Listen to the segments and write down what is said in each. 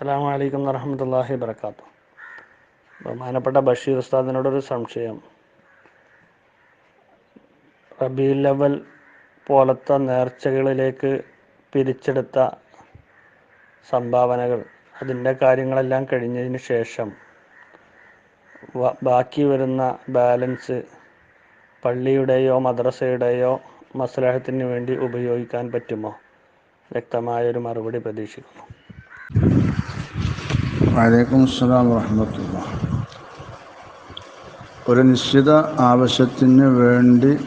അസ്സാം വലൈക്കും വറഹമത്തല്ലാഹി വർക്കാത്തു ബഹുമാനപ്പെട്ട ബഷീർ ഉസ്താദിനോടൊരു സംശയം. റബീ ലെവൽ പോലത്തെ നേർച്ചകളിലേക്ക് പിരിച്ചെടുത്ത സംഭാവനകൾ അതിന്റെ കാര്യങ്ങളെല്ലാം കഴിഞ്ഞതിന് ശേഷം ബാക്കി വരുന്ന ബാലൻസ് പള്ളിയുടെയോ മദ്രസയുടെയോ മസ്ലഹത്തിന് വേണ്ടി ഉപയോഗിക്കാൻ പറ്റുമോ? വ്യക്തമായൊരു മറുപടി പ്രതീക്ഷിക്കുന്നു. വലൈക്കും അസ്സലാം വറഹമത്തുള്ള. ഒരു നിശ്ചിത ആവശ്യത്തിന് വേണ്ടി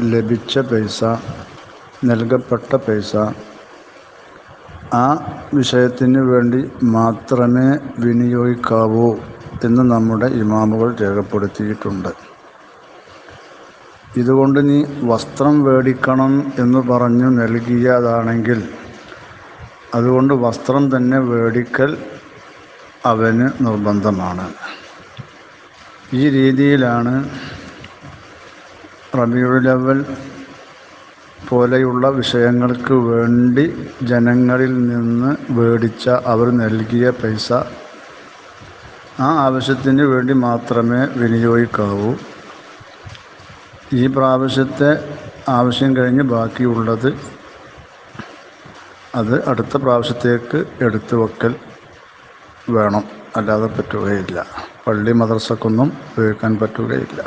ലഭിച്ച പൈസ നൽകപ്പെട്ട പൈസ ആ വിഷയത്തിന് വേണ്ടി മാത്രമേ വിനിയോഗിക്കാവൂ എന്ന് നമ്മുടെ ഇമാമുകൾ രേഖപ്പെടുത്തിയിട്ടുണ്ട്. ഇതുകൊണ്ട് നീ വസ്ത്രം മേടിക്കണം എന്ന് പറഞ്ഞു നൽകിയതാണെങ്കിൽ അതുകൊണ്ട് വസ്ത്രം തന്നെ വേടിക്കൽ അവന് നിർബന്ധമാണ്. ഈ രീതിയിലാണ് റബിയുലവൽ പോലെയുള്ള വിഷയങ്ങൾക്ക് വേണ്ടി ജനങ്ങളിൽ നിന്ന് വേടിച്ച അവർ നൽകിയ പൈസ ആ ആവശ്യത്തിന് വേണ്ടി മാത്രമേ വിനിയോഗിക്കാവൂ. ഈ പ്രാവശ്യത്തെ ആവശ്യം കഴിഞ്ഞ് ബാക്കിയുള്ളത് അത് അടുത്ത പ്രാവശ്യത്തേക്ക് എടുത്തു വെക്കൽ വേണം. അല്ലാതെ പറ്റുകയില്ല. പള്ളി മദ്രസക്കൊന്നും ഉപയോഗിക്കാൻ പറ്റുകയില്ല.